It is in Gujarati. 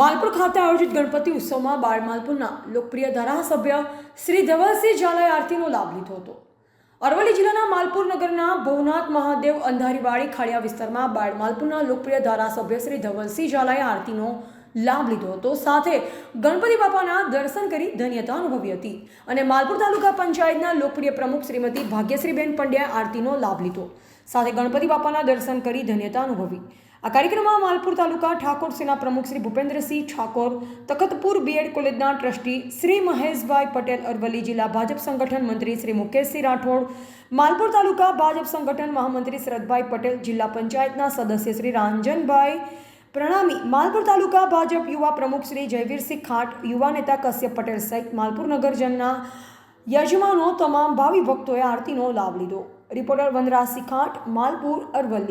માલપુર ખાતે આયોજિત ગણપતિ ઉત્સવમાં બાળ માલપુરના લોકપ્રિય ધારાસભ્ય શ્રી ધવલસિંહ ઝાલાએ આરતીનો લાભ લીધો હતો. અરવલ્લી જિલ્લાના માલપુર નગરના ભવનાથ મહાદેવ અંધારીવાડી ખાડિયા વિસ્તારમાં બાળ માલપુરના લોકપ્રિય ધારાસભ્ય શ્રી ધવલસિંહ ઝાલાએ આરતીનો લાભ લીધો હતો. સાથે ગણપતિ બાપાના દર્શન કરી ધન્યતા અનુભવી હતી અને માલપુર તાલુકા પંચાયતના લોકપ્રિય પ્રમુખ શ્રીમતી ભાગ્યશ્રીબેન પંડ્યાએ આરતીનો લાભ લીધો. સાથે ગણપતિ બાપાના દર્શન કરી ધન્યતા અનુભવી. આ કાર્યક્રમમાં માલપુર તાલુકા ઠાકોર સેના પ્રમુખ શ્રી ભૂપેન્દ્રસિંહ ઠાકોર, તખતપુર બીએડ કોલેજના ટ્રસ્ટી શ્રી મહેશભાઈ પટેલ અરવલ્લી જિલ્લા ભાજપ સંગઠન મંત્રી શ્રી મુકેશસિંહ રાઠોડ, માલપુર તાલુકા ભાજપ સંગઠન મહામંત્રી શરદભાઈ પટેલ, જિલ્લા પંચાયતના સદસ્ય શ્રી રાંજનભાઈ પ્રણામી, માલપુર તાલુકા ભાજપ યુવા પ્રમુખ શ્રી જયવીરસિંહ ખાટ, યુવા નેતા કશ્યપ પટેલ સહિત માલપુર નગરજનના યજમાનો, તમામ ભાવિ ભક્તોએ આરતીનો લાભ લીધો. રિપોર્ટર વનરાજસિંહ ખાટ, માલપુર અરવલ્લી.